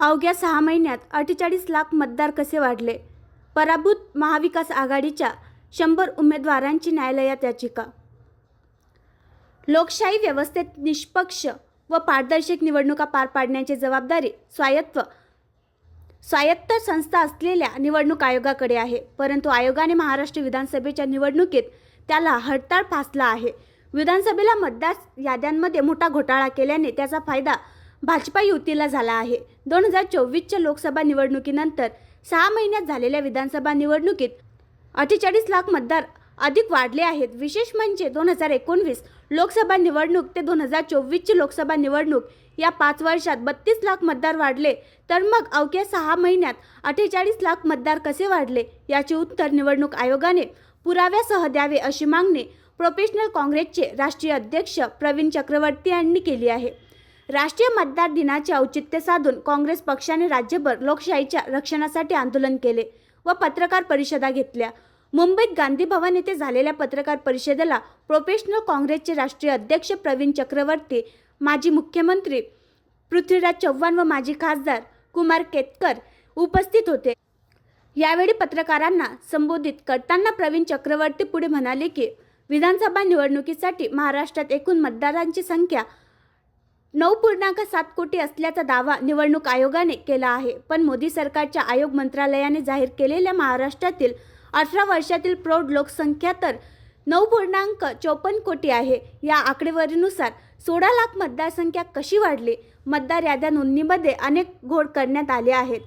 अवघ्या सहा महिन्यात अठ्ठेचाळीस लाख मतदार कसे वाढले? पराभूत महाविकास आघाडीच्या शंभर उमेदवारांची न्यायालयात याचिका. लोकशाही व्यवस्थेत निष्पक्ष व पारदर्शक निवडणुका पार पाडण्याची जबाबदारी स्वायत्त स्वायत्त संस्था असलेल्या निवडणूक आयोगाकडे आहे. परंतु आयोगाने महाराष्ट्र विधानसभेच्या निवडणुकीत त्याला हडताळ फासला आहे. विधानसभेला मतदार याद्यांमध्ये मोठा घोटाळा केल्याने त्याचा फायदा भाजपा युतीला झाला आहे. दोन हजार चोवीसच्या लोकसभा निवडणुकीनंतर सहा महिन्यात झालेल्या विधानसभा निवडणुकीत अठ्ठेचाळीस लाख मतदार अधिक वाढले आहेत. विशेष म्हणजे दोन हजार एकोणवीस लोकसभा निवडणूक ते दोन हजार चोवीसची लोकसभा निवडणूक या पाच वर्षात बत्तीस लाख मतदार वाढले. तर मग अवघ्या सहा महिन्यात अठ्ठेचाळीस लाख मतदार कसे वाढले? याचे उत्तर निवडणूक आयोगाने पुराव्यासह द्यावे अशी मागणी प्रोफेशनल काँग्रेसचे राष्ट्रीय अध्यक्ष प्रवीण चक्रवर्ती यांनी केली आहे. राष्ट्रीय मतदार दिनाचे औचित्य साधून काँग्रेस पक्षाने राज्यभर लोकशाहीच्या रक्षणासाठी आंदोलन केले व पत्रकार परिषदा घेतल्या. मुंबईत गांधी भवन येथे झालेल्या पत्रकार परिषदेला प्रोफेशनल काँग्रेसचे राष्ट्रीय अध्यक्ष प्रवीण चक्रवर्ती माजी मुख्यमंत्री पृथ्वीराज चव्हाण व माजी खासदार कुमार केतकर उपस्थित होते. यावेळी पत्रकारांना संबोधित करताना प्रवीण चक्रवर्ती पुढे म्हणाले की विधानसभा निवडणुकीसाठी महाराष्ट्रात एकूण मतदारांची संख्या नऊ पूर्णांक सात कोटी असल्याचा दावा निवडणूक आयोगाने केला आहे. पण मोदी सरकारच्या आयोग मंत्रालयाने जाहीर केलेल्या महाराष्ट्रातील अठरा वर्षातील प्रौढ लोकसंख्या तर नऊ पूर्णांक चौपन्न कोटी आहे. या आकडेवारीनुसार सोळा लाख मतदारसंख्या कशी वाढली? मतदार याद्या नोंदणीमध्ये अनेक घोड करण्यात आले आहेत.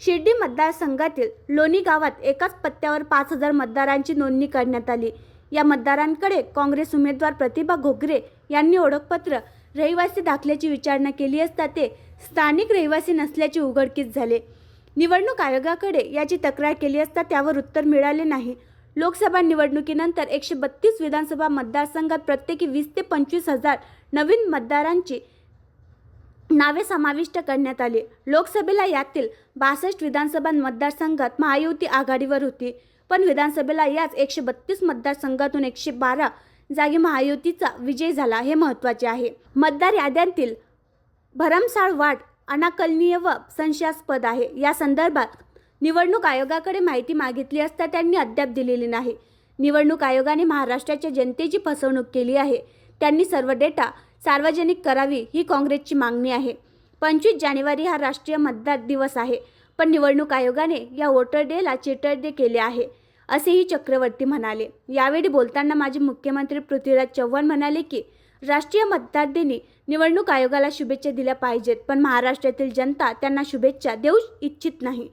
शिर्डी मतदारसंघातील लोणी गावात एकाच पत्त्यावर पाच हजार मतदारांची नोंदणी करण्यात आली. या मतदारांकडे काँग्रेस उमेदवार प्रतिभा घोगरे यांनी ओळखपत्र रहिवासी दाखल्याची विचारणा केली असता ते स्थानिक रहिवासी नसल्याचे उघडकीस झाले. निवडणूक आयोगाकडे याची तक्रार केली असता त्यावर उत्तर मिळाले नाही. लोकसभा निवडणुकीनंतर एकशे बत्तीस विधानसभा मतदारसंघात प्रत्येकी वीस ते पंचवीस हजार नवीन मतदारांची नावे समाविष्ट करण्यात आली. लोकसभेला यातील बासष्ट विधानसभा मतदारसंघात महायुती आघाडीवर होती. पण विधानसभेला याच एकशे बत्तीस मतदारसंघातून एकशे बारा जागी महायुतीचा विजय झाला हे महत्त्वाचे आहे. मतदार याद्यांतील भरमसाळ वाढ अनाकलनीय व संशयास्पद आहे. या संदर्भात निवडणूक आयोगाकडे माहिती मागितली असता त्यांनी अद्याप दिलेली नाही. निवडणूक आयोगाने महाराष्ट्राच्या जनतेची फसवणूक केली आहे. त्यांनी सर्व डेटा सार्वजनिक करावी ही काँग्रेसची मागणी आहे. पंचवीस जानेवारी हा राष्ट्रीय मतदार दिवस आहे. पण निवडणूक आयोगाने या वोटर डेला चिटर डे केले आहे. असेही चक्रवर्ती म्हणाले. यावेळी बोलताना माजी मुख्यमंत्री पृथ्वीराज चव्हाण म्हणाले की राष्ट्रीय मतदार दिनी निवडणूक आयोगाला शुभेच्छा दिल्या पाहिजेत पण महाराष्ट्रातील जनता त्यांना शुभेच्छा देऊ इच्छित नाही.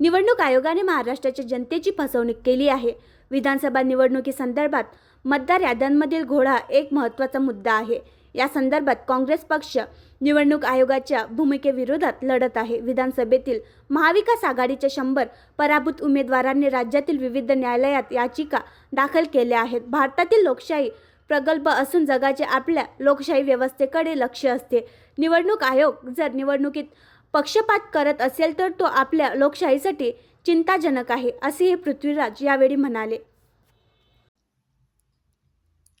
निवडणूक आयोगाने महाराष्ट्राच्या जनतेची फसवणूक केली आहे. विधानसभा निवडणुकीसंदर्भात मतदार याद्यांमधील घोडा एक महत्त्वाचा मुद्दा आहे. या संदर्भात काँग्रेस पक्ष निवडणूक आयोगाच्या भूमिकेविरोधात लढत आहे. विधानसभेतील महाविकास आघाडीच्या शंभर पराभूत उमेदवारांनी राज्यातील विविध न्यायालयात याचिका दाखल केल्या आहेत. भारतातील लोकशाही प्रगल्भ असून जगाचे आपल्या लोकशाही व्यवस्थेकडे लक्ष असते. निवडणूक आयोग जर निवडणुकीत पक्षपात करत असेल तर तो आपल्या लोकशाहीसाठी चिंताजनक आहे असेही पृथ्वीराज यावेळी म्हणाले.